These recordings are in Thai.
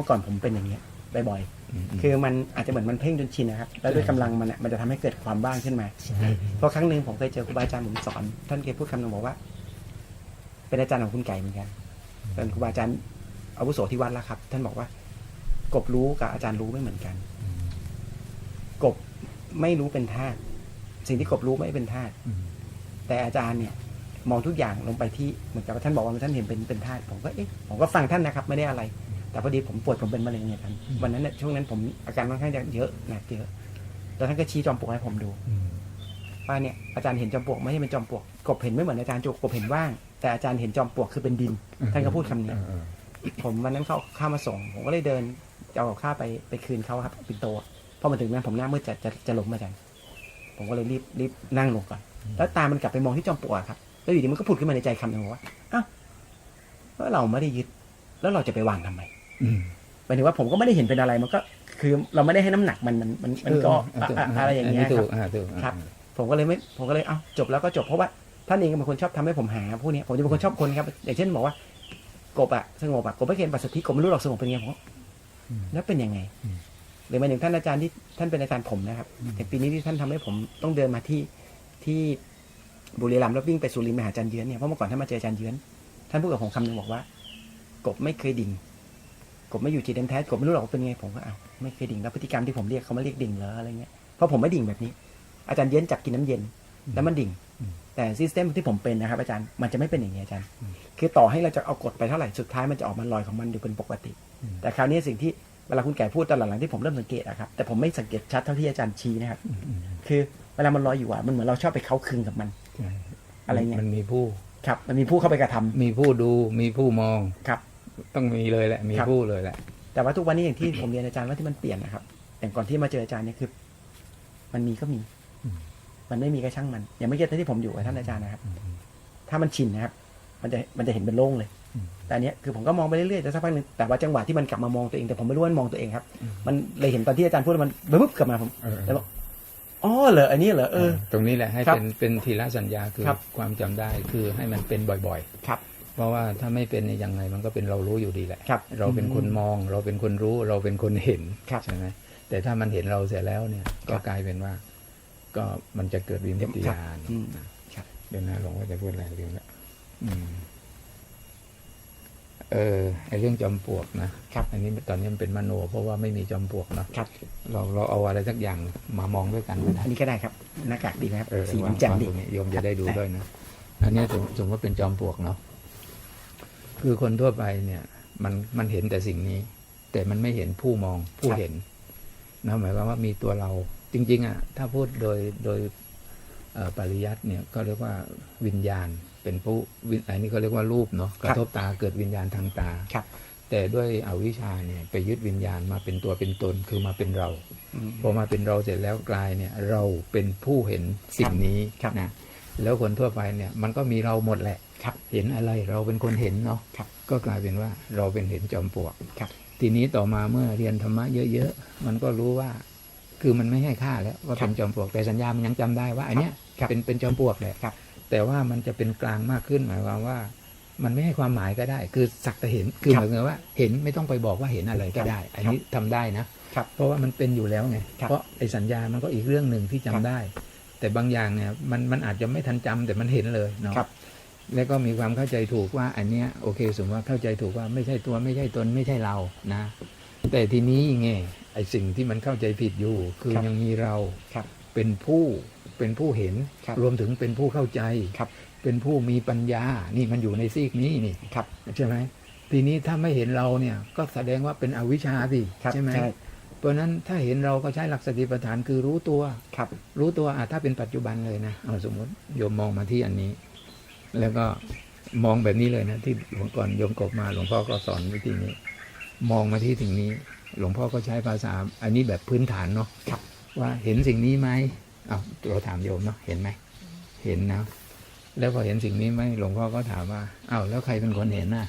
เมื่อก่อนผมเป็นอย่างเงี้ยบ่อยมๆคือมันอาจจะเหมือนมันเพ่งจนชินนะครับแล้วด้วยกำลังมันอะมันจะทำให้เกิดความบ้างขึ้นมาใช่เพราะครั้งหนึ่งผมเคยเจอครูบาอาจารย์ผมสอน ท่านเคยพูดคำหนึงบอกว่า เป็นอาจารย์ของคุณไก่เหมือนกันเป็นครูบาอาจารย์อาวุโสที่วัดแล้วครับ ท่านบอกว่ากบรู้กับอาจารย์รู้ไม่เหมือนกัน กบไม่รู้เป็นธาตุสิ่งที่กบรู้ไม่เป็นธาตุอืมแต่อาจารย์เนี่ย มองทุกอย่างลงไปที่เหมือนกับว่าท่านบอกว่าท่านเห็นเป็นเป็นธาตุผมก็เอ๊ะผมก็ฟังท่านนะครับ ไม่ได้อะไร แต่พอดีผมปวดผมเป็นมะเร็งเนี่ยท่านวันนั้นเนี่ยช่วงนั้นผมอาการค่อนข้างจะเยอะหนักเยอะแล้วท่านก็ชี้จอมปลวกให้ผมดูอืมว่าเนี่ยอาจารย์เห็นจอมปลวกไม่ใช่เป็นจอมปลวกกบเห็นไม่เหมือนอาจารย์จุกกบเห็นว่าง แต่อาจารย์เห็นจอมปลวกคือเป็นดิน ท่านก็พูดคำนี้เออเออผมวันนั้นเขาข้าวมาส่ง ผมก็เลยเดินจะเอากับข้าวไปไปคืนเขาครับปินโตอะพอมาถึงนั้นผมหน้ามืดจะจะจะหลงอาจารย์ผมก็เลยรีบรีบนั่งลงก่อนแล้วตามันกลับไปมองที่จอมปลวกอะครับแล้วอยู่ดีมันก็พูดขึ้นมาในใจคำหนึ่งว่าอ้าวว่าเราไม่ได้ยึดแล้วเราจะไปวางทำไมอืม หมายถึงว่าผมก็ไม่ได้เห็นเป็นอะไรมันก็ คือเราไม่ได้ให้น้ำหนักมันมันมันมันก็เถูอะอะอะไรอย่างเงี้ยนนี้คถูรับกอ่าถูกอ่าครับ ผมก็เลยไม่ผมก็เลยเอ้าจบแล้วก็จบเพราะว่าท่านเองก็เป็นคนชอบทำให้ผมหาพวกเนี้ยผมจะเป็นคนชอบคนครับอย่างเช่นบอกว่ากบอะสงบอะกบไม่เคยเห็นปัสสธิกบไม่รู้หรอกสงบเป็นไงผมก็อืมแล้วเป็นยังไงอืมหรือหมายถึงท่านอาจารย์ที่ท่านเป็นอาจารย์ผมนะครับแต่ปีนี้ที่ท่านทำให้ผมต้องเดินมาที่ที่บุรีรัมย์แล้ววิ่งไปสุรินทร์ไปหาอาจารย์เยือนเนี่ยเพราะเมื่อก่อนท่านมาเจออาจารย์เยือนท่านพูดกับผมคำหนึ่งบอกว่า กบไม่เคยดิ่ง กบไม่อยู่จิตเต็มแท้กบไม่รู้หรอกว่าเป็นไงผมก็อ้าวไม่เคยดิ่งแล้วพฤติกรรมที่ผมเรียกเขามาเรียกดิ่งเหรออะไรเงี้ยเพราะผมไม่ดิ่งแบบนี้ อาจารย์เยือนจับกินน้ำเย็น แล้วมันดิ่งอืมแต่ซิสเต็มที่ผมเป็นนะครับอาจารย์มันจะไม่เป็นอย่างนี้อาจารย์อืมคือต่อให้เราจะเอากดไปเท่าไหร่สุดท้ายมันจะออกมาลอยของมันอยู่เป็นปกติอืมแต่คราวนี้สิ่งที่เวลาคุณแก่พูดตอนหลังๆที่ผมเริ่มสังเกตอะครับแต่ผมไม่สังเกตชัดเท่าที่อาจารย์ชี้นะครับอืมอืมคือเวลามันลอยอยู่อะมันเหมือนเราชอบไปเข้าคลึงกับมันใช่อะไรเงี้ยมันมีผู้ครับ มันมีผู้เข้าไปกระทำมีผู้ดูมีผู้มองครับ ต้องมีเลยแหละ มีครับ ผู้เลยแหละ แต่ว่าทุกวันนี้อย่างที่ ผมเรียนอาจารย์ว่าที่มันเปลี่ยนนะครับอย่างก่อนที่มาเจออาจารย์เนี่ยคือ มันมีก็มี อืม มันไม่มีก็ช่างมัน อย่างเมื่อกี้ที่ผมอยู่กับท่านอาจารย์นะครับ ถ้ามันชินนะครับ มันจะมันจะเห็นเป็นโล่งเลย อืม แต่อันเนี้ยคือผมก็มองไปเรื่อยๆแต่สักพักหนึ่งแต่ว่าจังหวะที่มันกลับมามองตัวเองแต่ผมไม่รู้ว่ามันมองตัวเองครับอืมมันเลยเห็นตอนที่อาจารย์พูดแล้วมันบึ๊บกลับมาผมเออ แล้วบอกอ๋อเหรออันนี้เหรอเออ ตรงนี้แหละให้ครับเป็นเป็นทีละสัญญาคือครับ ความจำได้คือให้มันเป็นบ่อยครับๆเพ ราะว่าถ้าไม่เป็นเนี่ยยังไงมันก็เป็นเรารู้อยู่ดีแหละครับเราเป็นคนมอง เราเป็นคนรู้ เราเป็นคนเห็นครับใช่ไหมแต่ถ้ามันเห็นเราเสร็จแล้วเนี่ย ก็ครับกลายเป็นว่า ก็มันจะเกิดวิมุตติครับญาณอืมนะครับเดี๋ยวนะหลวงว่าจะพูดอะไรลืมละอืมเออไอเรื่องจอมปลวกนะครับ อันนี้ตอนนี้มันเป็นมโน เพราะว่าไม่มีจอมปลวกเนาะครับ เราเราเอาอะไรสักอย่างมามองด้วยกันก็ได้อันนี้ก็ได้ครับหน้ากากดีไหมครับเออสีวามังนแจ่มวางดีตรงนี้โยมจะได้ดูด้วยนะอันเนี้ยสมสมมติว่าเป็นจอมปลวกเนาะ คือคนทั่วไปเนี่ยมันมันเห็นแต่สิ่งนี้ แต่มันไม่เห็นผู้มองผู้เห็นนะหมายความว่ามีตัวเรา จริง ๆอะถ้าพูดโดยโดยเอ่อปริยัติเนี่ยก็เรียกว่าวิญญาณ เป็นผู้วิญอันนี้ก็เรียกว่ารูปเนาะกระทบตาเกิดวิญญาณทางตาครับแต่ด้วยอวิชชาเนี่ยไปยึดวิญญาณมาเป็นตัวเป็นตนคือมาเป็นเราอืมพอมาเป็นเราเสร็จแล้วกลายเนี่ย เราเป็นผู้เห็นสิ่งนี้ครับนะ แล้วคนทั่วไปเนี่ยมันก็มีเราหมดแหละครับเห็นอะไรเราเป็นคนเห็นเนาะครับก็กลายเป็นว่าเราเป็นเห็นจอมปลวกครับทีนี้ต่อมาเมื่อเรียนธรรมะเยอะๆมันก็รู้ว่า คือมันไม่ให้ค่าแล้วว่าเป็นจอมปลวกแต่สัญญามันยังจำได้ว่าอันเนี้ยครับเป็นเป็นจอมปลวกแหละครับแต่ว่ามันจะเป็นกลางมากขึ้นหมายความว่า มันไม่ให้ความหมายก็ได้ คือสักแต่เห็นคือคหรับมายความว่า เห็นไม่ต้องไปบอกว่าเห็นอะไรก็ได้ อันนี้ทำได้นะครับเพราะว่ามันเป็นอยู่แล้วไงครับเพราะไอ้สัญญามันก็อีกเรื่องหนึ่งที่จำครับได้ แต่บางอย่างเนี่ยมันมันอาจจะไม่ทันจำแต่มันเห็นเลยเนาะครับแล้วก็มีความเข้าใจถูกว่าอันเนี้ยโอเคสมมติว่าเข้าใจถูกว่าไม่ใช่ตัวไม่ใช่ตนไม่ใช่เรานะ แต่ทีนี้ไงไอ้สิ่งที่มันเข้าใจผิดอยู่ คือครับยังมีเราครับเป็นผู้เป็นผู้เห็นครับรวมถึงเป็นผู้เข้าใจครับเป็นผู้มีปัญญา นี่มันอยู่ในซีกนี้นี่ครับใช่ไหมทีนี้ถ้าไม่เห็นเราเนี่ยก็แสดงว่าเป็นอวิชชาสิครับใช่ไหมใช่ เพราะฉะนั้นถ้าเห็นเราก็ใช้หลักสติปัฏฐานคือรู้ตัวครับ รู้ตัวอะถ้าเป็นปัจจุบันเลยนะเอาสมมติโยมมองมาที่อันนี้ แล้วก็มองแบบนี้เลยนะ ที่หลวงก่อนโยมกบมา หลวงพ่อก็สอนวิธีนี้ มองมาที่ถึงนี้ หลวงพ่อก็ใช้ภาษา อันนี้แบบพื้นฐานเนาะครับว่าเห็นสิ่งนี้ไหมอ้าวเราถามโยมเนาะเห็นไหมเห็นนะแล้วพอเห็นสิ่งนี้ไหมหลวงพ่อก็ถามว่าอ้าวแล้วใครเป็นคนเห็นน่ะ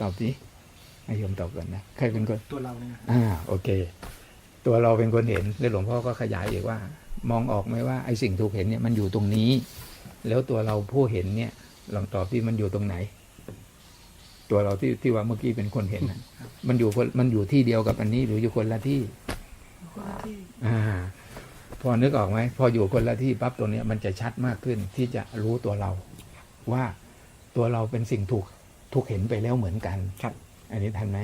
ตอบสิ ให้โยมตอบก่อนนะใครเป็นคนตัวเราเนี่ยอ่าโอเค ตัวเราเป็นคนเห็นแล้วหลวงพ่อก็ขยายอีกว่า มองออกไหมว่าไอ้สิ่งถูกเห็นเนี่ยมันอยู่ตรงนี้ แล้วตัวเราผู้เห็นเนี่ยลองตอบที่มันอยู่ตรงไหน ตัวเราที่ที่ว่าเมื่อกี้เป็นคนเห็นนะมันอยู่คนมันอยู่ที่เดียวกับอันนี้ หรืออยู่คนละที่อ่า พอนึกออกไหมพออยู่คนละที่ปั๊บตัวเนี้ยมันจะชัดมากขึ้นที่จะรู้ตัวเรา ว่าตัวเราเป็นสิ่งถูกถูกเห็นไปแล้วเหมือนกันครับ อันนี้ทันไหม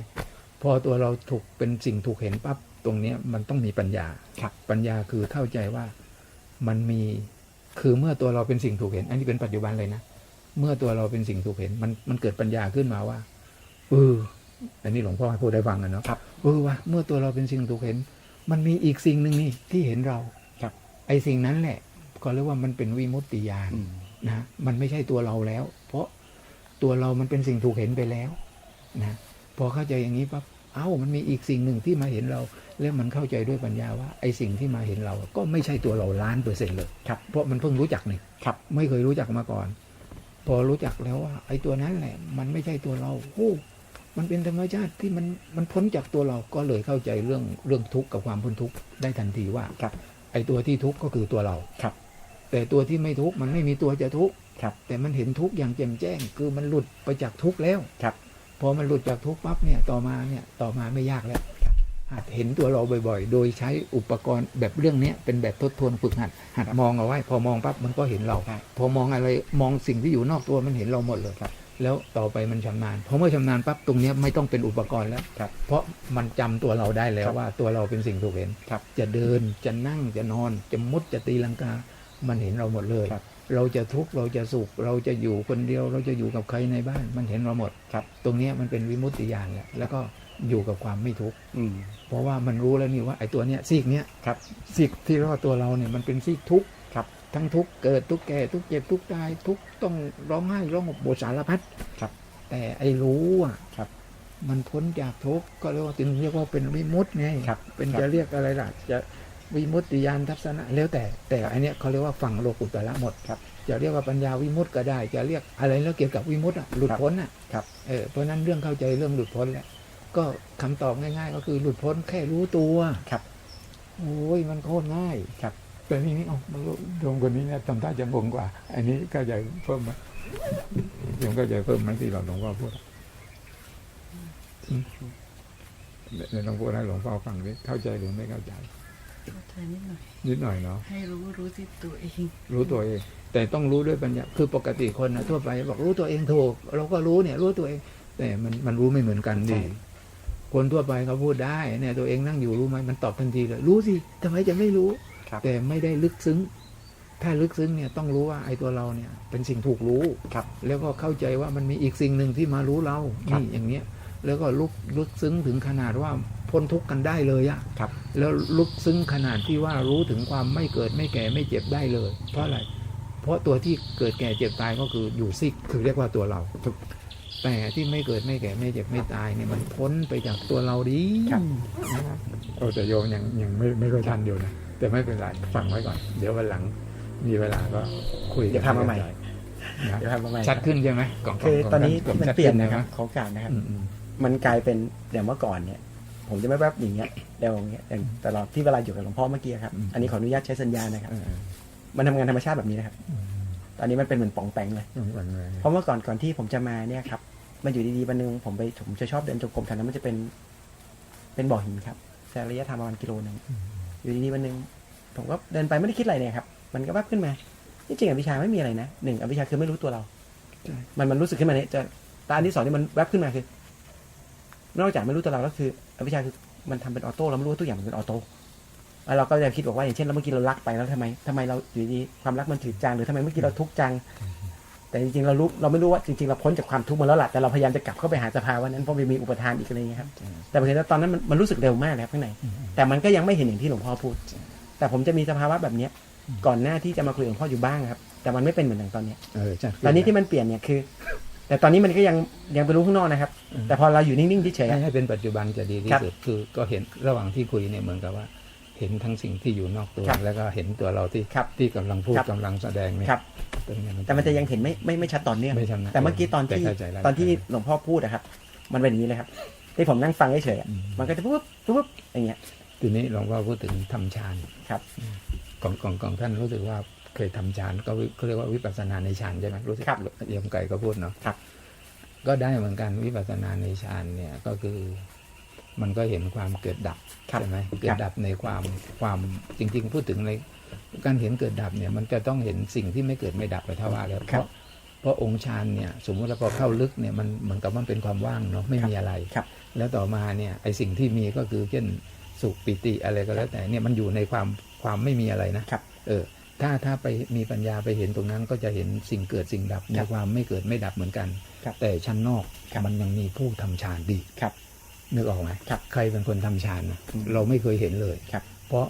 พอตัวเราถูกเป็นสิ่งถูกเห็นปั๊บตรงเนี้ยมันต้องมีปัญญาครับปัญญาคือเข้าใจว่ามันมีคือเมื่อตัวเราเป็นสิ่งถูกเห็น อันนี้เป็นปัจจุบันเลยนะเมื่อตัวเราเป็นสิ่งถูกเห็น มันมันเกิดปัญญาขึ้นมาว่าเอออันนี้หลวงพ่อให้พูดได้ฟังกันเนาะครับเออว่าเมื่อตัวเราเป็นสิ่งถูกเห็น มันมีอีกสิ่งหนึ่งนี่ที่เห็นเราครับ ไอ้สิ่งนั้นแหละ ก็เรียกว่ามันเป็นวิมุตติญาณอืมนะมันไม่ใช่ตัวเราแล้ว เพราะตัวเรามันเป็นสิ่งถูกเห็นไปแล้วนะ พอเข้าใจอย่างนี้ปั๊บเอ้ามันมีอีกสิ่งหนึ่งที่มาเห็นเรา แล้วมันเข้าใจด้วยปัญญาว่าไอ้สิ่งที่มาเห็นเรา ก็ไม่ใช่ตัวเราล้านเปอร์เซ็นต์เลยครับเพราะมันเพิ่งรู้จักนี่ครับไม่เคยรู้จักมาก่อน พอรู้จักแล้วว่า ไอ้ตัวนั้นแหละ มันไม่ใช่ตัวเราโอ้มันเป็นธรรมชาติที่มันมันพ้นจากตัวเราก็เลยเข้าใจเรื่องเรื่องทุกข์กับความพ้นทุกข์ได้ทันทีว่าครับ ไอ้ตัวที่ทุกข์ก็คือตัวเราครับ แต่ตัวที่ไม่ทุกข์มันไม่มีตัวจะทุกข์ครับ แต่มันเห็นทุกข์อย่างแจ่มแจ้ง คือมันหลุดไปจากทุกข์แล้วครับ พอมันหลุดจากทุกข์ปั๊บเนี่ยต่อมาเนี่ยต่อมาไม่ยากแล้วหัดเห็นตัวเราบ่อยๆ โดยใช้อุปกรณ์แบบเรื่องเนี้ยเป็นแบบทดทวนฝึกหัด หัดครับมองเอาไว้ พอมองปั๊บมันก็เห็นเราครับพอมองอะไรมองสิ่งที่อยู่นอกตัวมันเห็นเราหมดเลยครับ แล้วต่อไปมันชำนาญพอเมื่อชำนาญปั๊บตรงเนี้ยไม่ต้องเป็นอุปกรณ์แล้วครับเพราะมันจำตัวเราได้แล้ควรับว่าตัวเราเป็นสิ่งถูกเห็นครับจะเดินจะนั่งจะนอน จะมุดจะตีลังกา มันเห็นเราหมดเลยครับ เราจะทุกข์เราจะสุข เราจะอยู่คนเดียว เราจะอยู่กับใครในบ้าน มันเห็นเราหมดครับ ตรงเนี้ยมันเป็นวิมุตติญาณแหละแล้วก็อยู่กับความไม่ทุกข์อืมเพราะว่ามันรู้แล้วนี่ว่าไอ้ตัวเนี้ยซีกเนี้ยครับซีกที่เรียกว่าตัวเราเนี่ยมันเป็นซีกทุกข์ครับทั้งทุกข์เกิดทุกข์แก่ทุกข์เจ็บทุกข์ตายทุกข์ต้องร้องไห้ร้องโบสารพัดครับ แต่ไอ้รู้อะครับ มันพ้นจากทุกข์ก็เรียกว่าถึงเรียกว่าเป็นวิมุตติไงครับ เป็นครับจะเรียกอะไรล่ะจะ วิมุตติญาณทัศนะ แล้วแต่ แต่อันเนี้ยเขาเรียกว่าฝั่งโลกุตละหมดครับจะเรียกว่าปัญญาวิมุตติก็ได้ จะเรียกอะไรแล้วเกี่ยวกับวิมุตติอะหลุดครับพ้นอะครับเออเพราะฉะนั้นเรื่องเข้าใจเรื่องหลุดพ้นแหละก็คำตอบง่าย ๆ ก็คือหลุดพ้นแค่รู้ตัวครับโอ้ยมันโคตรง่ายครับแต่นี่นี่เอ๋อมันโยมคนนี้เนี่ยทำท่าจะงงกว่า อันนี้ก็จะเพิ่มไหมโยมก็จะเพิ่มไหมที่เราหลวงพ่อพูดอืมเดี๋ยวหลวงพ่อให้หลวงพ่อฟังดิเข้าใจหรือไม่เข้าใจ เข้าใจนิดหน่อย นิดหน่อยเนาะให้รู้รู้ที่ตัวเอง รู้ตัวเอง แต่ต้องรู้ด้วยปัญญาคือปกติคนนะทั่วไปบอกรู้ตัวเองถูก เราก็รู้เนี่ยรู้ตัวเอง แต่มันมันรู้ไม่เหมือนกันดิใช่คนทั่วไปเขาพูดได้เนี่ยตัวเองนั่งอยู่รู้ไหมมันตอบทันทีเลย รู้สิทำไมจะไม่รู้ ครับ แต่ไม่ได้ลึกซึ้ง ถ้าลึกซึ้งเนี่ยต้องรู้ว่าไอ้ตัวเราเนี่ย เป็นสิ่งถูกรู้ ครับแล้วก็เข้าใจว่ามันมีอีกสิ่งหนึ่งที่มารู้เรา ครับ นี่อย่างเนี้ย แล้วก็ลุกลึกซึ้งถึงขนาดว่า พ้นทุกข์กันได้เลยอะครับ แล้วลึกซึ้งขนาดที่ว่ารู้ถึงความไม่เกิดไม่แก่ไม่เจ็บได้เลย เพราะอะไร เพราะตัวที่เกิดแก่เจ็บตายก็คืออยู่ซิกคือเรียกว่าตัวเราถูกแต่ที่ไม่เกิดไม่แก่ไม่เจ็บไม่ตายเนี่ยมันพ้นไปจากตัวเราดีครับนะครับโอ้แต่โยมยังยังไม่ไม่ค่อยทันอยู่นะแต่ไม่เป็นไรฟังไว้ก่อน เดี๋ยววันหลัง มีเวลาก็คุยกัเดี๋ยวพามาใหม่นะเดี๋ยวทำมาใหม่ชัดขึ้นใช่ไหมกล่องคือตอนนี้กล่งมันชัดเปลี่ยนขึ้นะครับใช่ไหมของการนะครับอืมอืมมันกลายเป็นอย่างเมื่อก่อนเนี่ย ผมจะไม่แบบอย่างเงี้ยเดี๋ยวอย่างเงี้ยอย่างตลอดที่เวลาอยู่กับหลวงพ่อเมื่อกี้ครับอืมอันนี้ขออนุญาตใช้สัญญาณนะครับเออมันทำงานธรรมชาติแบบนี้นะครับอืมตอนนี้มันเป็นเหมือนป่องแปงเลยอืมอืมอืมเพราะเมื่อก่อนก่อนที่ผมจะมาเนี่ยครับ มันอยู่ดีๆวันหนึงผมไปผมจะชอบเดินจงกรมแถวนั้นมันจะเป็น เป็นบ่อหินครับแสระยะทางประมาณกิโลหนึงอยู่ดีๆวันหนึงผมก็เดินไปไม่ได้คิดอะไรเนี่ยครับ มันก็แวบขึ้นมาที่จริงอวิชชาไม่มีอะไรนะหนึ่งอวิชชาคือไม่รู้ตัวเรา มันมันรู้สึกขึ้นมาเนี่ยจะตาอันที่สองที่มันแวบขึ้นมาคือ นอกจากไม่รู้ตัวเราแล้วคืออวิชชาคือมันทำเป็นออโต้เราไม่รู้ว่าทุกอย่างมันเป็นออโต้แล้วเราก็จะคิดบอกว่าอย่างเช่นเราเมื่อกี้เรารักไปแล้วทำไมทำไมเราอยู่ดีๆความรักมันถือจางหรือทำไมเมื่อกี้เราทุกข์จัง แต่จริงๆเรารู้เราไม่รู้ว่าจริงๆเราพ้นจากความทุกข์มาแล้วล่ะแต่เราพยายามจะกลับเข้าไปหาสภาวะนั้นเพราะมันมีอุปทานอีกอะไรอย่างเงี้ยครับ แต่ประเด็นว่าตอนนั้นมันมันรู้สึกเร็วมากเลยครับข้างในแต่มันก็ยังไม่เห็นอย่างที่หลวงพ่อพูด แต่ผมจะมีสภาวะแบบเนี้ยก่อนหน้าที่จะมาคุยกับหลวงพ่ออยู่บ้างครับ แต่มันไม่เป็นเหมือนอย่างตอนเนี้ยเออชัดขึ้ตอนนี้ที่มันเปลี่ยนเนี่ยคือ แต่ตอนนี้มันก็ยังยังไปรู้ข้างนอกนะครับ แต่พอเราอยู่นิ่งๆเฉยๆให้อะให้เป็นปัจจุบันจะดีที่ครับสุดคือก็เห็นระหว่างที่คุยเนี่ยเหมือนกับว่า เห็นทั้งสิ่งที่อยู่นอกตัวครับแล้วก็เห็นตัวเราที่ครับที่กำลังพูดครับกำลังแสดงเนี่ยครับตรงเนี้ยแต่มันจะยังเห็นไม่ไม่ไม่ชัดตอนเนื่องไม่ชำนาญแต่เมื่อกี้ตอนที่แต่เข้าใจแล้วตอนที่หลวงพ่อพูดนะครับ มันเป็นอย่างนี้เลยครับที่ผมนั่งฟังเฉยๆอะอืมมันก็จะปุ๊บปุ๊บอย่างเงี้ยทีนี้หลวงพ่อพูดถึงทำฌานครับของของของท่านรู้สึกว่า เคยทำฌานก็วิเขาเรียกว่าวิปัสสนาในฌานใช่ไหมรู้สึกครับโยมไก่ก็พูดเนาะครับก็ได้เหมือนกันวิปัสสนาในฌานเนี่ยก็คือมันก็เห็นความเกิดดับครับใช่ไหมครับเกิดดับในความความจริง ๆ พูดถึงในการเห็นเกิดดับเนี่ยมันจะต้องเห็นสิ่งที่ไม่เกิดไม่ดับไปเท่าว่าแล้วเพครับราะเพราะองค์ฌานเนี่ยสมมติเราพอเข้าลึกเนี่ยมันเหมือนกับมันเป็นความว่างเนาะไม่มีอะไรครับแล้วต่อมาเนี่ยไอสิ่งที่มีก็คือเช่นสุขปิติอะไรก็แล้วแต่เนี่ยมันอยู่ในความความไม่มีอะไรนะครับ เออ ถ้าถ้าไปมีปัญญาไปเห็นตรงนั้นก็จะเห็นสิ่งเกิดสิ่งดับในความไม่เกิดไม่ดับเหมือนกันครับแต่ชั้นนอกครับมันยังมีผู้ทำฌานดีครับนึกออกไหมครับใครเป็นคนทำฌานนะอืมเราไม่เคยเห็นเลยครับ เพราะ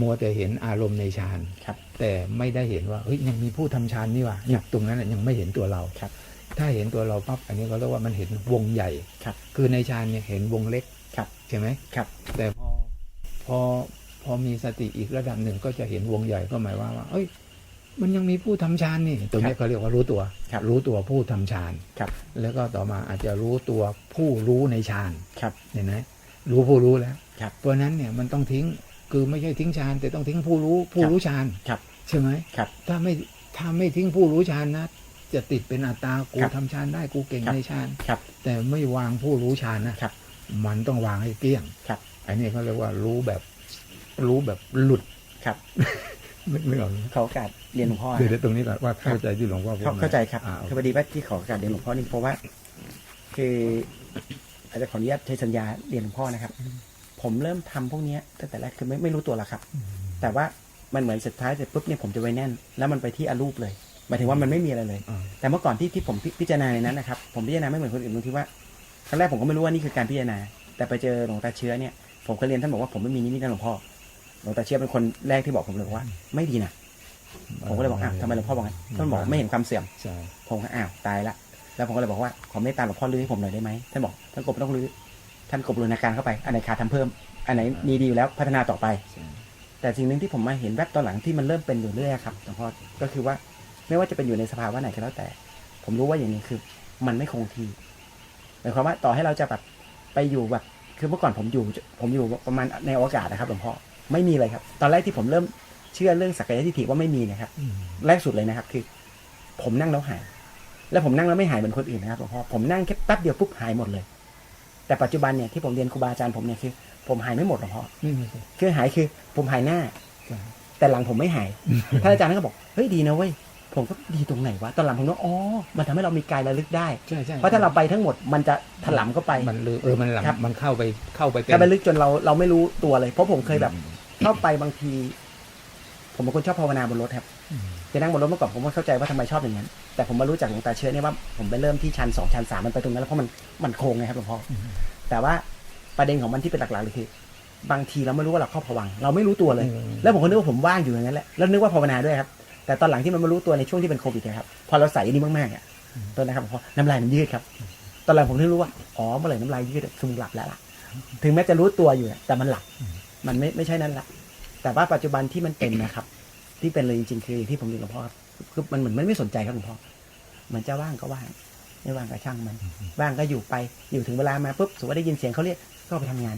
มัวแต่เห็นอารมณ์ในฌานครับแต่ไม่ได้เห็นว่าเฮ้ยยังมีผู้ทำฌานนี่หว่าเนี่ยตรงนั้นนะยังไม่เห็นตัวเราครับ ถ้าเห็นตัวเราปั๊บอันนี้เขาเรียกว่ามันเห็นวงใหญ่ครับคือในฌานเนี่ยเห็นวงเล็กครับใช่ไหมครับ แต่พอพอ พอมีสติอีกระดับหนึ่งก็จะเห็นวงใหญ่ก็หมายว่าว่า เอ้ย มันยังมีผู้ทำฌานนี่ตรงนี้เขาเรียกว่ารู้ตัวครับรู้ตัวผู้ทำฌานครับ แล้วก็ต่อมาอาจจะรู้ตัวผู้รู้ในฌานครับเห็นไหมรู้ผู้รู้แล้วครับเพราะฉะนั้นเนี่ยมันต้องทิ้งคือไม่ใช่ทิ้งฌานแต่ต้องทิ้งผู้รู้ผู้ครับรู้ฌานครับใช่ไหมครับถ้าไม่ถ้าไม่ทิ้งผู้รู้ฌานนะจะติดเป็นอัตตากูครับทำฌานได้กูเก่งครับในฌานครับแต่ไม่วางผู้รู้ฌานนะครับมันต้องวางให้เกลี้ยงครับอันนี้เขาเรียกว่ารู้แบบ รู้แบบหลุดครับนึกไม่ออกไหมขอโอกาสเรียนหลวงพ่อเดี๋ยวเดี๋ยวตรงนี้ก่อนว่าเข้าใจที่หลวงพ่อพูดเข้าไหมเข้าใจครับอ่าคือพอดีว่าที่ขอโอกาสเรียนหลวงพ่อนี่เพราะว่า คืออาจจะขออนุญาตใช้สัญญาเรียนหลวงพ่อนะครับ ผมเริ่มทำพวกเนี้ยตั้งแต่แรกคือไม่ไม่รู้ตัวหรอกครับ แต่ว่ามันเหมือนสุดท้ายเสร็จปุ๊บเนี่ยผมจะไว้แน่น แล้วมันไปที่อารูปเลยหมายถึงว่ามันไม่มีอะไรเลยอ่าแต่เมื่อก่อนที่ที่ผมพิพิจารณาในนั้นนะครับ ผมพิจารณาไม่เหมือนคนอื่นตรงที่ว่าครั้งแรกผมก็ไม่รู้ว่านี่คือการพิจารณา แต่ไปเจอหลวงตาเชื้อเนี่ยผมเคยเรียนท่านบอกว่าผมไม่มีนิมิตนะหลวงพ่อ หลวงตาเชื้อเป็นคนแรกที่บอกผมเลยว่า ไม่ดีนะผมก็เลยบอกอ้าวทำไมหลวงพ่อบอกงั้นท่านบอกไม่เห็นความเสื่อมใช่ผมก็อ้าวตายละแล้วผมก็เลยบอกว่าขอเมตตาหลวงพ่อลื้อให้ผมหน่อยได้ไหมท่านบอกท่านกบต้องลื้อท่านกบรูนาการเข้าไปอันไหนขาดทำเพิ่ม อันไหนมีดีอยู่แล้วพัฒนาต่อไปใช่แต่สิ่งหนึ่งที่ผมมาเห็นแวบตอนหลังที่มันเริ่มเป็นอยู่เรื่อยๆครับหลวงพ่อก็คือว่าไม่ว่าจะเป็นอยู่ในสภาวะไหนก็แล้วแต่ ผมรู้ว่าอย่างหนี้คือ มันไม่คงที่หมายความว่าต่อให้เราจะแบบไปอยู่แบบคือเมื่อก่อนผมอยู่ ผมอยู่ประมาณในอวกาศนะครับหลวงพ่อ ไม่มีเลยครับ ตอนแรกที่ผมเริ่มเชื่อเรื่องสักยทิฏฐิว่าไม่มีเนะครับอืมแรกสุดเลยนะครับ คือ ผมนั่งแล้วหาย แล้วผมนั่งแล้วไม่หายเหมือนคนอื่นนะครับหลวงพ่อผมนั่งแค่แป๊บเดียวปุ๊บหายหมดเลย แต่ปัจจุบันเนี่ยที่ผมเรียนครูบาอาจารย์ผมเนี่ยคือ ผมหายไม่หมดหลวงพ่อไม่มีสิคือหายคือ ผมหายหน้าใช่แต่หลังผมไม่หายท่านอาจารย์ท่านก็บอกเฮ้ยดีนะเว้ยผมก็ดีตรงไหนวะตอนหลังผมก็อ๋อ มันทำให้เรามีกายระลึกได้ใช่ใช่เพราะถ้าเราไปทั้งหมดมันจะถลำเข้าไป มันลืมเออมันหลังครับมันเข้าไปเข้าไปเป็นกายระลึกจนเราเราไม่รู้ตัวเลย เพราะผมเคยแบบ เข้าไปบางที ผมเป็นคนชอบภาวนาบนรถครับอืมจะนั่งบนรถเมื่อก่อนผมก็เข้าใจว่าทำไมชอบอย่างนั้น แต่ผมมารู้จากหลวงตาเชื้อเนี่ยว่าผมไปเริ่มที่ชั้นสองชั้นสามมันไปตรงนั้นแล้วเพราะมันมันโค้งไงครับหลวงพ่ออืมแต่ว่าประเด็นของมันที่เป็นหลักๆเลยคือบางทีเราไม่รู้ว่าเราเข้าผวังค์เราไม่รู้ตัวเลยอืมแล้วผมก็นึกว่าผมว่างอยู่อย่างนั้นแหละแล้วนึกว่าภาวนาด้วยครับ แต่ตอนหลังที่มันมารู้ตัวในช่วงที่เป็นโควิดเนะครับ พอเราใส่อันนี้มากๆอะตอนนะครับผมพอน้ำลายมันยืดครับ ตอนหลังผมถึงรู้ว่าอ๋อเมื่อไหร่น้ำลายยืดอะคือมึงหลับแล้วล่ะ ถึงแม้จะรู้ตัวอยู่อะแต่มันหลับ มันไม่ไม่ใช่นั่นละแต่ว่าปัจจุบันที่มันเป็นนะครับ ที่เป็นเลยจริงๆคือที่ผมเรียนหลวงพ่อครับคือมันเหมือนมันไม่สนใจครับหลวงพ่อเหมือนจะว่างก็ว่างไม่ว่างก็ช่างมันว่างก็อยู่ไปอยู่ถึงเวลามาปุ๊บสมมติว่าได้ยินเสียงเขาเรียกก็ไปทำงาน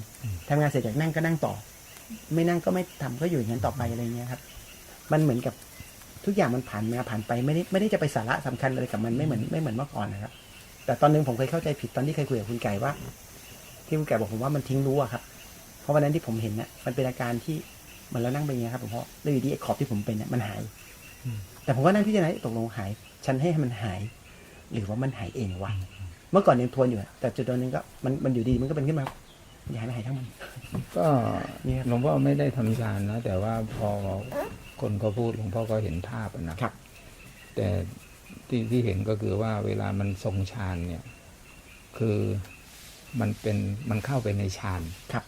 ทำงานเสร็จจากนั่งก็นั่งต่อ ไม่นั่งก็ไม่ทำก็อยู่อย่างนั้นต่อไปอะไรเงี้ยครับ มันเหมือนกับทุกอย่างมันผ่านมาผ่านไปไม่ได้ไม่ได้จะไปสาระสำคัญอะไรกับมันไม่เหมือนไม่เหมือนเมื่อก่อนนะครับ แต่ตอนนึงผมเคยเข้าใจผิดตอนที่เคยคุยกับคุณไก่ว่า ที่คุณไก่บอกผมว่ามันทิ้งรู้อะครับ ราะวันนั้นที่ผมเห็นน่ะมันเป็นอาการที่เหมันเรานั่งไปอย่างเงี้ยครับหลวงพ่อแล้วอยู่ดีไอ้ขอบที่ผมเป็นน่ะมันหายแต่ผมก็นั่งพิจารณาตกลงหาย ฉันให้มันหาย หรือว่ามันหายเองวะเมื่อก่อนยังทวนอยู่อะแต่จุดตอนนึงก็มันมันอยู่ดีมันก็เป็นขึ้นมาอย่าให้มันหายทั้งมันก็เนี่ยหลวงพ่อไม่ได้ทำฌานนะแต่ว่าพอคนเขาพูดหลวงพ่อก็เห็นภาพอะนะครับ แต่ที่ที่เห็นก็คือว่าเวลามันทรงฌานเนี่ย คือมันเป็นมันเข้าไปในฌานครับ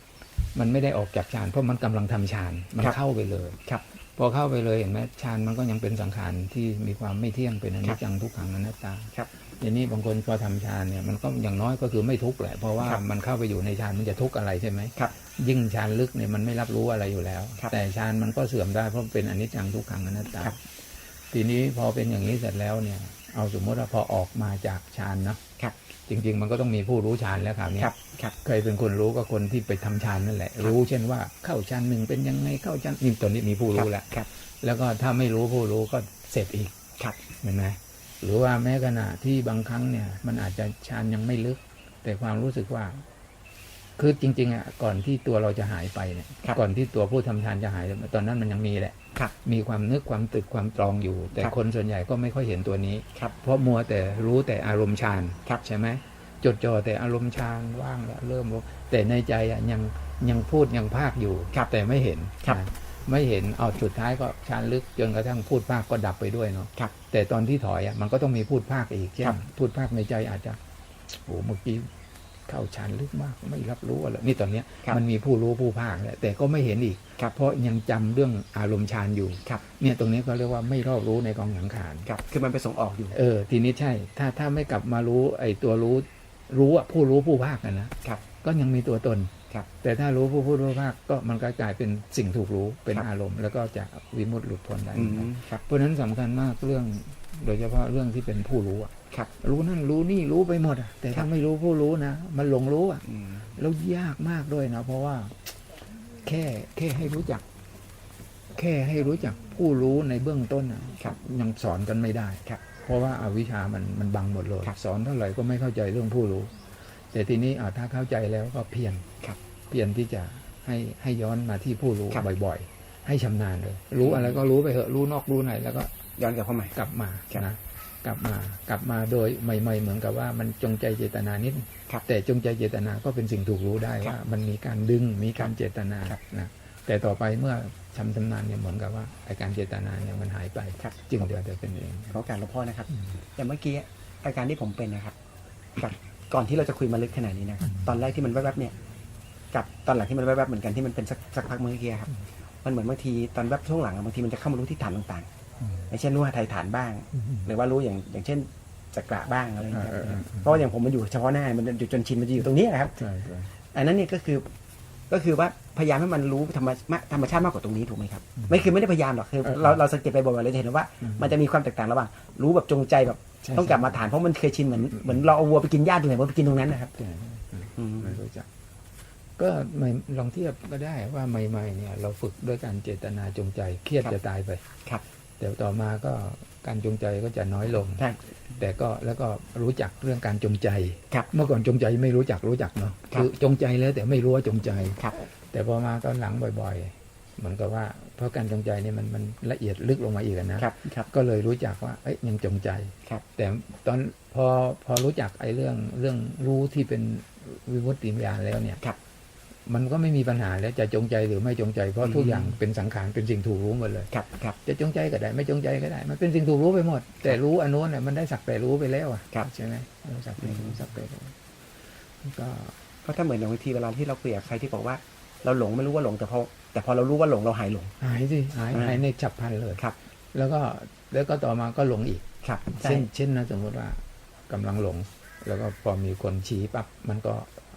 มันไม่ได้ออกจากฌานเพราะมันกำลังทำฌานมันครับเข้าไปเลยครับ พอเข้าไปเลยเห็นไหมฌานมันก็ยังเป็นสังขารที่มีความไม่เที่ยงเป็นอนิครัจบจังทุกขังอนัตตาครับทีนี้บางคนพอทำฌานเนี่ยมันก็อย่างน้อยก็คือไม่ทุกข์แหละเพราะว่าครับมันเข้าไปอยู่ในฌานมันจะทุกข์อะไรใช่ไหมครับ ยิ่งฌานลึกเนี่ยมันไม่รับรู้อะไรอยู่แล้วครับแต่ฌานมันก็เสื่อมได้เพราะเป็นอนิจจังทุกขังอนัตตาครับทีนี้พอเป็นอย่างนี้เสร็จแล้วเนี่ย เอาสมมติว่าพอออกมาจากฌานนะครับ จริง ๆ มันก็ต้องมีผู้รู้ฌานแล้วคราวนี้ครับครับใครเป็นคนรู้ก็คนที่ไปทำฌานนั่นแหละ รู้เช่นว่าเข้าฌานหนึ่งเป็นยังไงเข้าฌานนี่ตอนนี้มีผู้รู้แล้วครับ แล้วก็ถ้าไม่รู้ผู้รู้ก็เสร็จอีกครับเห็นไหมหรือว่าแม้ขณะที่บางครั้งเนี่ย มันอาจจะฌานยังไม่ลึก แต่ความรู้สึกว่า คือจริง ๆอะก่อนที่ตัวเราจะหายไปเนี่ยครับก่อนที่ตัวผู้ทำฌานจะหาย ตอนนั้นมันยังมีแหละครับ มีความนึกความตึกความตรองอยู่ แต่ครับคนส่วนใหญ่ก็ไม่ค่อยเห็นตัวนี้ครับเพราะมัวแต่รู้แต่อารมณ์ฌานครับใช่ไหมจดจ่อแต่อารมณ์ฌานว่างแล้วเริ่มรู้แต่ในใจอะยังยังพูดยังภาคอยู่ครับแต่ไม่เห็นครับนะไม่เห็นเอาสุดท้ายก็ฌานลึกจนกระทั่งพูดภาคก็ดับไปด้วยเนาะครับแต่ตอนที่ถอยอะมันก็ต้องมีพูดภาคอีกเช่ครันบพูดภาคในใจอาจจะโอ้เมื่อกี้ เข้าฌานลึกมากไม่รับรู้อะไรนี่ตอนเนี้ยครับมันมีผู้รู้ผู้ภาคแหละแต่ก็ไม่เห็นอีกครับเพราะยังจำเรื่องอารมณ์ฌานอยู่ครับเนี่ยตรงนี้ก็เรียกว่าไม่รอบรู้ในกองสังขารครับคือมันไปส่งออกอยู่เออทีนี้ใช่ ถ้าถ้าไม่กลับมารู้ไอ้ตัวรู้รู้อะผู้รู้ผู้ภาคกันนะครับก็ยังมีตัวตนครับแต่ถ้ารู้ผู้พูดผู้ภาคก็มันก็กลายเป็นสิ่งถูกรู้เป็นครับอารมณ์ แล้วก็จะวิมุตติหลุดพ้นได้อืเหมือนกันมครับเพราะฉะนั้นสำคัญมากเรื่องโดยเฉพาะเรื่องที่เป็นผู้รู้อะ ครับ รู้นั่นรู้นี่รู้ไปหมดอะแต่ครัถ้าบไม่รู้ผู้รู้นะมันหลงรู้อะอืมแล้วยากมากด้วยนะเพราะว่า แค่แค่ให้รู้จัก แค่ให้รู้จักผู้รู้ในเบื้องต้นอะยังสอนกันไม่ได้ครับเพราะว่าอาวิชามันมันบังหมดเลยครับสอนเท่าไหร่ก็ไม่เข้าใจเรื่องผู้รู้ แต่ทีนี้อ่าถ้าเข้าใจแล้วก็เพียรครับเพียรที่จะให้ให้ย้อนมาที่ผู้รู้ครับ บ่อยๆ ให้ชำนาญเลย รู้อะไรก็รู้ไปเถอะรู้นอกรู้ในแล้วก็ย้อนกลับเข้ามากลับมาครับ นะ กลับมากลับมาโดยใหม่ ๆ เหมือนกับว่ามันจงใจเจตนานิดครับแต่จงใจเจตนาก็เป็นสิ่งถูกรู้ได้ครับว่ามันมีการดึงมีการเจตนาครับนะแต่ต่อไปเมื่อชำชำนาญเนี่ยเหมือนกับว่าไอการเจตนาเนี่ยมันหายไปครับจึงเดือดแต่เป็นเองขอโอการหลวงพ่อนะครับอย่างเมื่อกี้อาการที่ผมเป็นนะครับกับก่อนที่เราจะคุยมาลึกขนาดนี้นะครับตอนแรกที่มันแวบๆเนี่ยกับตอนหลังที่มันแวบๆเหมือนกันที่มันเป็นสักสักพักเมื่อกี้ครับมันเหมือนบางทีตอนแวบช่วงหลังอะบางทีมันจะเข้ามารู้ที่ฐานต่างๆ อย่างเช่นรู้หาไทยฐานบ้าง หรือว่ารู้อย่างอย่างเช่นจักระบ้างอะไรอย่างเงี้ยเออเออเออเพราะว่าอย่างผมมันอยู่เฉพาะหน้ามันอยู่จนชินมันจะอยู่ตรงนี้นะครับใช่ใช่อันนั้นเนี่ยก็คือก็คือว่าพยายามให้มันรู้ธรรมชาติธรรมชาติมากกว่าตรงนี้ถูกไหมครับ ไม่คือไม่ได้พยายามหรอกคือเราเราสังเกตไปบ่อยๆเราจะเห็นว่า มันจะมีความแตกต่างระหว่างรู้แบบจงใจแบบใช่ต้องกลับมาฐานเพราะมันเคยชินเหมือนเหมือนเราเอาวัวไปกินหญ้าตรงไหนวัวไปกินตรงนั้นนะครับใช่อืมไม่รู้จักก็ไม่ลองเทียบก็ได้ว่าใหม่ๆเนี่ย เราฝึกด้วยการเจตนาจงใจเครียดครับจะตายไปครับ แต่ต่อมาก็การจงใจก็จะน้อยลงใช่แต่ก็แล้วก็รู้จักเรื่องการจงใจครับเมื่อก่อนจงใจไม่รู้จักรู้จักเนาะครับอจงใจแล้วแต่ไม่รู้ว่าจงใจครับ แต่พอมาตอนหลังบ่อยๆ เหมือนกับว่า เพราะการจงใจเนี่ยมันมันละเอียดลึกลงมาอีกอะนะครับครับก็เลยรู้จักว่าเอ้ยยังจงใจครับแต่ตอนพอพอรู้จักไอ้เรื่องเรื่องรู้ที่เป็นวิมุตติญาณแล้วเนี่ยครับ มันก็ไม่มีปัญหาแล้วจะจงใจหรือไม่จงใจ เพราะทุกอย่างเป็นสังขารเป็นสิ่งถูกรู้หมดเลยครับครับจะจงใจก็ได้ ไม่จงใจก็ได้ มันเป็นสิ่งถูกรู้ไปหมด แต่รู้อันนู้นเนี่ยมันได้สักแต่รู้ไปแล้วอะครับใช่ไหมรู้สักแต่รู้สักแต่รู้ก็ก็ถ้าเหมือนอย่างบางทีเวลาที่เราคุยกับใครที่บอกว่า เราหลงไม่รู้ว่าหลงแต่พอแต่พอเรารู้ว่าหลงเราหายหลงหายสิหายอ่าหายในฉับพลันเลยครับ แล้วก็แล้วก็ต่อมาก็หลงอีกครับใช่เช่นเช่นนะสมมติว่ากำลังหลง แล้วก็พอมีคนชี้ปั๊บมันก็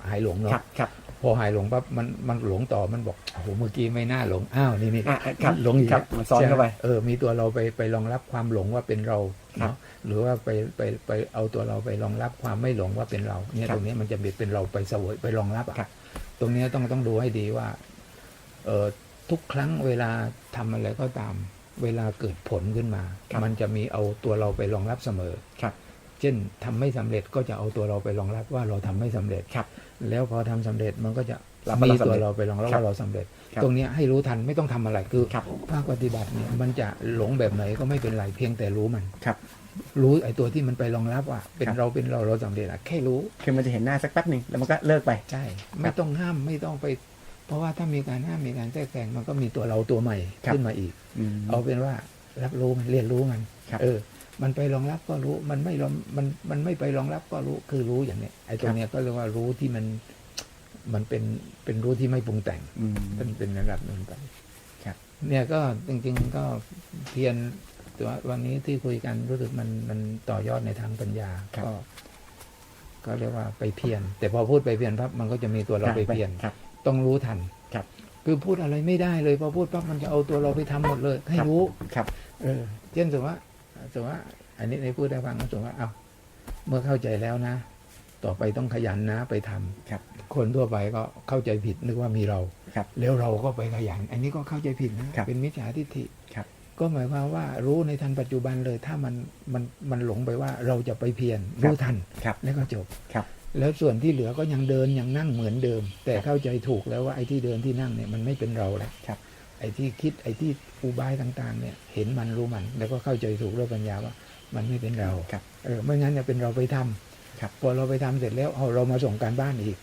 หายหลงครัเนาะบครับ พอหายหลงปั๊บมันมันหลงต่อมันบอกโอ้โหเมื่อกี้ไม่น่าหลงอ้าวนี่นี่อะอะครับหลงอีกครับแล้วมันซ้อนเข้าไปใช่หมเออมีตัวเราไปไปรองรับความหลงว่าเป็นเราครับเนาะหรือว่าไปไปไปเอาตัวเราไปรองรับความไม่หลงว่าเป็นเรา เนี่ยครับตรงนี้มันจะเป็นเราไปเสวยไปรองรับอะครับตรงนี้ต้องต้องดูให้ดีว่า เออทุกครั้งเวลาทำอะไรก็ตาม เวลาเกิดผลขึ้นมาครับมันจะมีเอาตัวเราไปรองรับเสมอครับ เช่นทำไม่สำเร็จก็จะเอาตัวเราไปรองรับว่าเราทำไม่สำเร็จครับ แล้วพอทำสำเร็จมันก็จะรับว่ามีเราสำตัวเร็จเราไปรองรับครับว่าเราสำเร็จครับตรงเนี้ยให้รู้ทันไม่ต้องทำอะไรคือครับภาคปฏิบัติเนี่ยมันจะหลงแบบไหนก็ไม่เป็นไรเพียงแต่รู้มันครับ รู้ไอ้ตัวที่มันไปรองรับว่า เป็นครับเราเป็นเราเราสำเร็จอะแค่รู้คือมันจะเห็นหน้าสักแป๊บหนึ่งแล้วมันก็เลิกไปใช่ไม่ต้องห้ามไม่ต้องไป เพราะว่าถ้ามีการห้ามมีการแทรกแซงมันก็มีตัวเราตัวใหม่ครับขึ้นมาอีกอืมเอาเป็นว่ารับรู้มันเรียนรู้มันครับเออ มันไปรองรับก็รู้ มันไม่รองมันมันไม่ไปรองรับก็รู้คือรู้อย่างเนี้ยไอ้ตรงเนี้ยก็เรียกว่ารู้ที่มันมันเป็นเป็นรู้ที่ไม่ปรุงแต่งอืมเป็นเป็นระดับหนึ่งไปครับเนี่ยก็จริง ๆ ก็เพียรแต่ว่าวันนี้ที่คุยกันรู้สึกมันมันต่อยอดในทางปัญญาครับก็ก็เรียกว่าไปเพียรแต่พอพูดไปเพียรปั๊บมันก็จะมีตัวเราไปเพียรครับต้องรู้ทันครับ คือพูดอะไรไม่ได้เลยพอพูดปั๊บมันจะเอาตัวเราไปทำหมดเลย ให้ครับรู้ครับ เออเช่นสมมติว่า สมมติว่า อันนี้ในพูดได้ฟังนะสมมติว่าเอาเมื่อเข้าใจแล้วนะ ต่อไปต้องขยันนะไปทำครับ คนทั่วไปก็เข้าใจผิดนึกว่ามีเราครับ แล้วเราก็ไปขยัน อันนี้ก็เข้าใจผิดนะครับเป็นมิจฉาทิฏฐิครับกก็หมายความว่ารู้ในทันปัจจุบันเลย ถ้ามันมันมันหลงไปว่าเราจะไปเพียรรู้ทันครับแล้วก็จบครับแล้วส่วนที่เหลือก็ยังเดินยังนั่งเหมือนเดิม แต่เข้าใจถูกแล้วว่าไอ้ที่เดินที่นั่งเนี่ยมันไม่เป็นเราแล้วครับ ไอ้ที่คิดไอ้ที่อุบายต่างๆ เนี่ย เห็นมันรู้มัน แล้วก็เข้าใจถูกด้วยปัญญาว่า มันไม่เป็นเราครับเออไม่งั้นจะเป็นเราไปทำครับพอเราไปทำเสร็จแล้วเอาเรามาส่งการบ้านอีก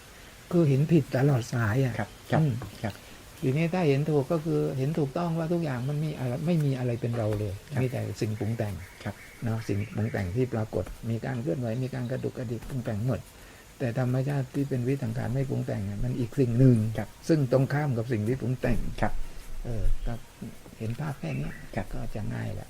คือเห็นผิดตลอดสายอะครับครับอืมครับทีนี้ถ้าเห็นถูกก็คือเห็นถูกต้องว่าทุกอย่างมันมีอะไรไม่มีอะไรเป็นเราเลยครับมีแต่สิ่งปรุงแต่งครับเนาะสิ่งปรุงแต่งที่ปรากฏ มีการเคลื่อนไหวมีการกระดุกกระดิกปรุงแต่งหมดแต่ธรรมชาติที่เป็นวิถีทางการไม่ปรุงแต่งเนี่ยมันอีกสิ่งหนึ่งครับซึ่งตรงข้ามกับสิ่งที่ปรุงแต่งครับ เออก็เห็นภาพแค่นี้ครับก็จะง่ายแหละ